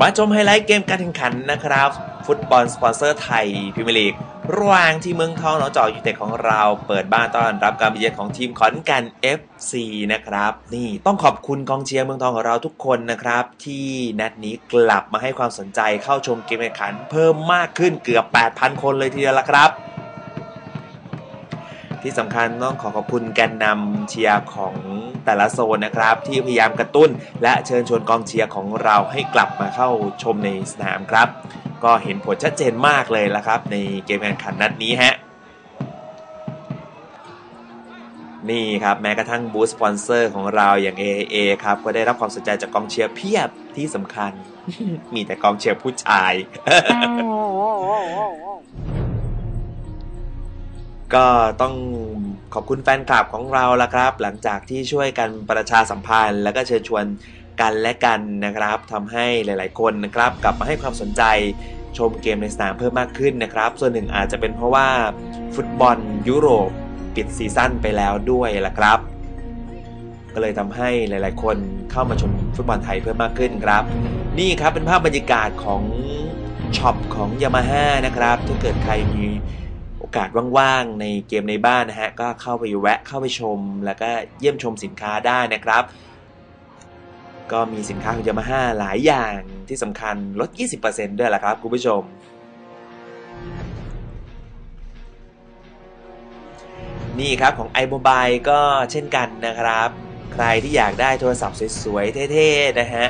มาชมไฮไลท์เกมการแข่งขันนะครับ ฟุตบอลสปอนเซอร์ไทยพรีเมียร์ลีกระหว่างที่เมืองทองหนองจอกยูเต็ดของเราเปิดบ้านต้อนรับการเยือนของทีมขอนแก่น FC นะครับ นี่ต้องขอบคุณกองเชียร์เมืองทองของเราทุกคนนะครับ ที่นัดนี้กลับมาให้ความสนใจเข้าชมเกมแข่งขัน เพิ่มมากขึ้นเกือบ 8,000 คนเลยทีเดียวละครับ ที่สำคัญต้องขอขอบคุณแกนนำเชียร์ของแต่ละโซนนะครับ ที่พยายามกระตุ้น และเชิญชวนกองเชียร์ของเราให้กลับมาเข้าชมในสนามครับ ก็เห็นผลชัดเจนมากเลยละครับ ในเกมแข่งขันนัดนี้ฮะนี่ครับแม้กระทั่งบูธสปอนเซอร์ของเราอย่าง AAA ครับก็ได้รับความสนใจจากกองเชียร์เพียบที่สำคัญ มีแต่กองเชียร์ผู้ชาย ก็ต้องขอบคุณแฟนคลับของเราละครับ หลังจากที่ช่วยกันประชาสัมพันธ์ แล้วก็เชิญชวนกันและกันนะครับทำให้หลาย ๆ คนนะครับ กลับมาให้ความสนใจชมเกมในสนามเพิ่มมากขึ้นนะครับ ส่วนหนึ่งอาจจะเป็นเพราะว่าฟุตบอลยุโรปปิดซีซั่นไปแล้วด้วยละครับ ก็เลยทำให้หลาย ๆ คนเข้ามาชมฟุตบอลไทยเพิ่มมากขึ้นครับ นี่ครับเป็นภาพบรรยากาศของช็อปของยามาฮ่านะครับ ถ้าเกิดใครมี อกาสว่างๆในเกมในบ้านนะฮะก็เข้าไปแวะเข้าไปชม แล้วก็เยี่ยมชมสินค้าได้นะครับ ก็มีสินค้าของยามาฮ่าหลายอย่างที่สำคัญลด 20%ด้วยล่ะครับคุณผู้ชมนี่ครับของ iMobile ก็เช่นกันนะครับ ใครที่อยากได้โทรศัพท์สวยๆ เท่ๆ นะฮะ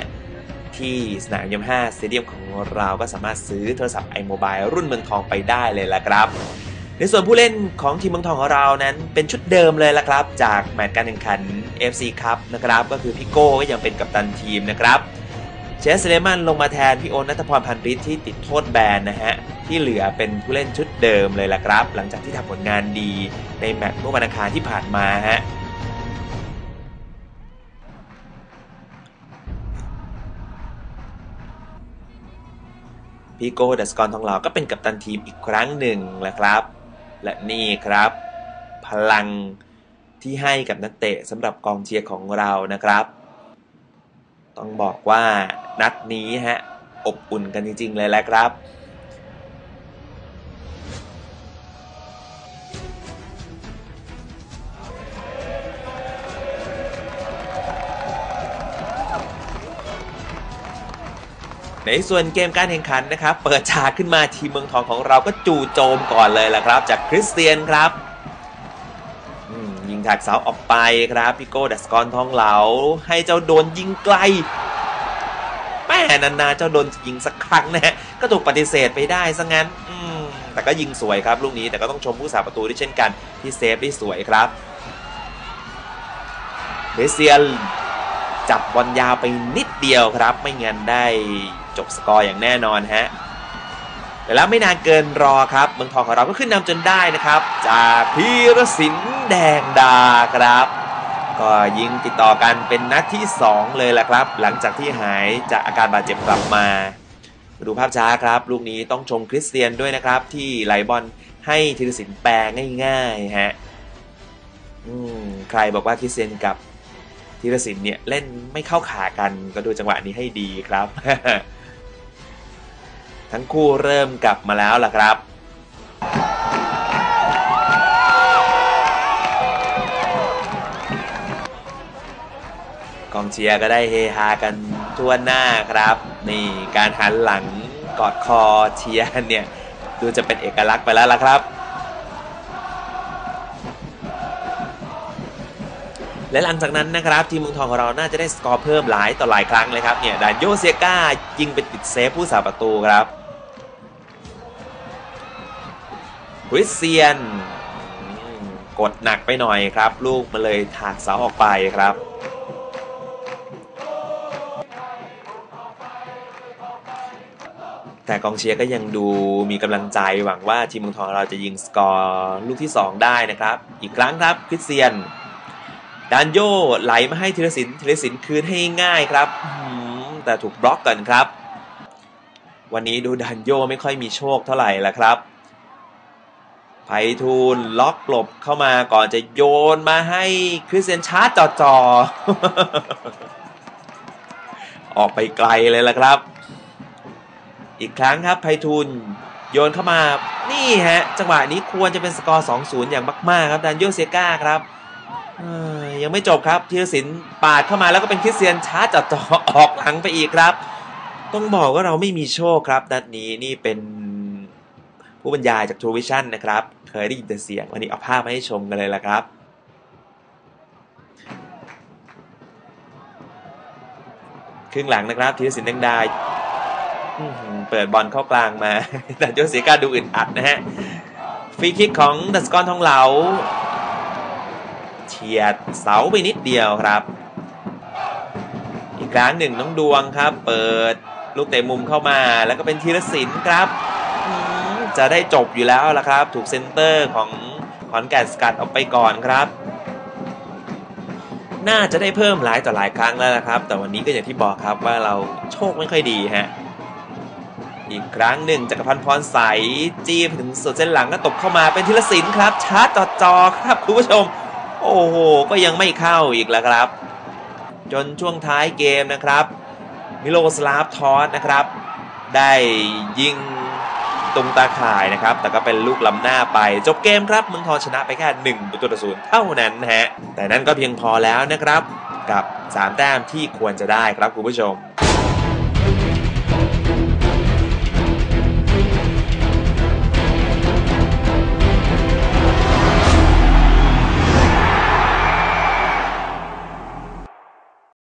ที่สนามยมห้าสเตเดียมของเราก็สามารถซื้อโทรศัพท์ iMobile รุ่นเมืองทองไปได้เลยละครับ ในส่วนผู้เล่นของทีมเมืองทองของเรานั้น เป็นชุดเดิมเลยละครับ จากแมตช์การแข่งขัน FC Cup นะครับ ก็คือพี่โก้ก็ยังเป็นกัปตันทีมนะครับเชสเลมันลงมาแทนพี่โอนัทพรพันธิ์ที่ติดโทษแบนนะฮะ ที่เหลือเป็นผู้เล่นชุดเดิมเลยละครับ หลังจากที่ทำผลงานดีในแมตช์เมื่อวันอังคารที่ผ่านมาฮะพี่โก้ดัสกรทองหล่อก็เป็นกัปตันทีมอีกครั้งหนึ่งแหละครับ และนี่ครับ พลังที่ให้กับนักเตะสำหรับกองเชียร์ของเรานะครับ ต้องบอกว่านัดนี้ฮะอบอุ่นกันจริงๆเลยแหละครับ ในส่วนเกมการแข่งขันนะครับ เปิดฉากขึ้นมาทีมเมืองทองของเราก็จู่โจมก่อนเลยแหละครับ จากคริสเตียนครับยิงถากเสาออกไปครับพี่โก้ดัสกรทองเหลา ให้เจ้าโดนยิงไกลแม่นานๆเจ้าโดนยิงสักครั้งนะฮะก็ถูกปฏิเสธไปได้ซะงั้นแต่ก็ยิงสวยครับลูกนี้แต่ก็ต้องชมผู้สาประตูด้วยเช่นกันที่เซฟได้สวยครับเบเซียน จับบอลยาวไปนิดเดียวครับ ไม่งั้นได้จบสกอร์อย่างแน่นอนฮะแต่แล้วไม่นานเกินรอครับเมืองทองของเราก็ขึ้นนำจนได้นะครับ จากพีรศิลป์แดงดาครับ ก็ยิงติดต่อกันเป็นนัดที่ 2 เลยแหละครับ หลังจากที่หายจากอาการบาดเจ็บกลับมามาดูภาพช้าครับ ลูกนี้ต้องชมคริสเตียนด้วยนะครับ ที่ไหลบอลให้ธีรศิลป์แปลง่ายๆฮะอืมใครบอกว่าคริสเตียนกับ ธีรศิลป์เนี่ยเล่นไม่เข้าขากันก็ดูจังหวะนี้ให้ดีครับ ทั้งคู่เริ่มกลับมาแล้วล่ะครับกองเชียร์ก็ได้เฮฮากันทั่วหน้าครับ นี่การหันหลังกอดคอเชียร์เนี่ย ดูจะเป็นเอกลักษณ์ไปแล้วล่ะครับ และหลังจากนั้นนะครับทีมเมืองทองของเราน่าจะได้สกอร์เพิ่มหลายต่อหลายครั้งเลยครับเนี่ยดานโยเซียก้ายิงไปติดเซฟผู้สาประตูครับคริสเซียนกดหนักไปหน่อยครับ ลูกมาเลยถากเสาออกไปครับแต่กองเชียร์ก็ยังดูมีกำลังใจหวังว่าทีมเมืองทองเราจะยิงสกอร์ลูกที่ 2 ได้นะครับ อีกครั้งครับคริสเซียน ดานโยไหลมาให้ธีรศิลป์ธีรศิลป์คืนให้ง่ายครับแต่ถูกบล็อกก่อนครับ วันนี้ดูดานโยไม่ค่อยมีโชคเท่าไหร่ละครับไพฑูรย์ล็อกหลบเข้ามาก่อนจะโยนมาให้คริสเตียนชาร์จจ่อๆออกไปไกลเลยละครับ อีกครั้งครับไพฑูรย์โยนเข้ามานี่ฮะ จังหวะนี้ควรจะเป็นสกอร์ 2-0 อย่างมาก ๆ ครับดันโยเซก้าครับ ยังไม่จบครับธีรศิลป์ปาดเข้ามาแล้วก็เป็นคริสเตียนช้าจัดจ่อออกหลังไปอีกครับ ต้องบอกว่าเราไม่มีโชคครับนัดนี้นี่เป็นผู้บรรยายจากทูวิชั่นนะครับ เคยได้ยินแต่เสียงวันนี้เอาภาพมาให้ชมกันเลยละครับ ครึ่งหลังนะครับธีรศิลป์แดงดาเปิดบอลเข้ากลางมาแต่โยเสียกาดูอึดอัดนะฮะฟรีคิกของดัสกอนทองเหลา เฉียดเสาไปนิดเดียวครับ อีกครั้งหนึ่งน้องดวงครับ เปิดลูกเตะมุมเข้ามาแล้วก็เป็นธีรศิลป์ครับจะได้จบอยู่แล้วละครับ ถูกเซนเตอร์ของขอนแก่นสกัดออกไปก่อนครับ น่าจะได้เพิ่มหลายต่อหลายครั้งแล้วนะครับ แต่วันนี้ก็อย่างที่บอกครับว่าเราโชคไม่ค่อยดีฮะอีกครั้งหนึ่งจักรพันธ์พรใสจี้ถึงสุดเส้นหลังก็ตบเข้ามาเป็นธีรศิลป์ครับชาร์จจอครับคุณผู้ชม โอ้โห ก็ยังไม่เข้าอีกแล้วครับ จนช่วงท้ายเกมนะครับ มิโลสลาฟทอสนะครับ ได้ยิงตรงตาข่ายนะครับ แต่ก็เป็นลูกล้ำหน้าไป จบเกมครับเมืองทองชนะไปแค่1ประตูต่อศูนย์เท่านั้นนะฮะ แต่นั่นก็เพียงพอแล้วนะครับ กับ 3 แต้มที่ควรจะได้ครับคุณผู้ชม